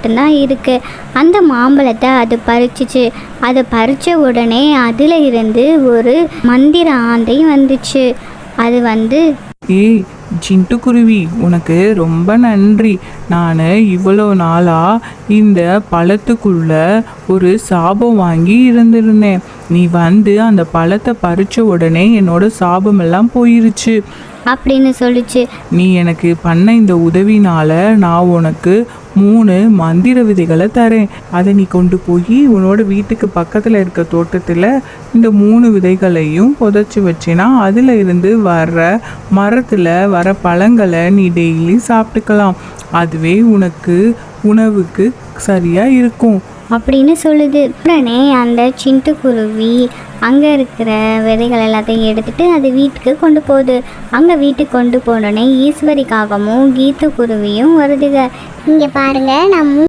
மட்டும்தான் இருக்குது அந்த மாம்பழத்தை அது பறிச்சுச்சு. அதை பறித்த உடனே அதில் இருந்து ஒரு மந்திர ஆந்தை வந்துச்சு. அது வந்து ஏய் சிட்டுக்குருவி உனக்கு ரொம்ப நன்றி. நான் இவ்வளோ நாளாக இந்த பழத்துக்குள்ள ஒரு சாபம் வாங்கி இருந்திருந்தேன். நீ வந்து அந்த பழத்தை பறிச்ச உடனே என்னோட சாபமெல்லாம் போயிருச்சு. அப்படின்னு சொல்லுச்சு. நீ எனக்கு பண்ண இந்த உதவினால நான் உனக்கு மூணு மந்திர விதைகளை தரேன். அதை நீ கொண்டு போய் உன்னோட வீட்டுக்கு பக்கத்தில் இருக்க தோட்டத்தில் இந்த மூணு விதைகளையும் புதைச்சி வச்சினா அதில் இருந்து வர்ற மரத்தில் வர பழங்களை நீ டெய்லி சாப்பிட்டுக்கலாம். அதுவே உனக்கு உணவுக்கு சரியாக இருக்கும். அப்படின்னு சொல்லுது. உடனே அந்த சிட்டுக்குருவி அங்கே இருக்கிற விதைகள் எல்லாத்தையும் எடுத்துட்டு அது வீட்டுக்கு கொண்டு போகுது. அங்கே வீட்டுக்கு கொண்டு போனோடனே ஈஸ்வரிக்காகவும் கீத்து குருவியும் வருதுங்க. இங்கே பாருங்க நான்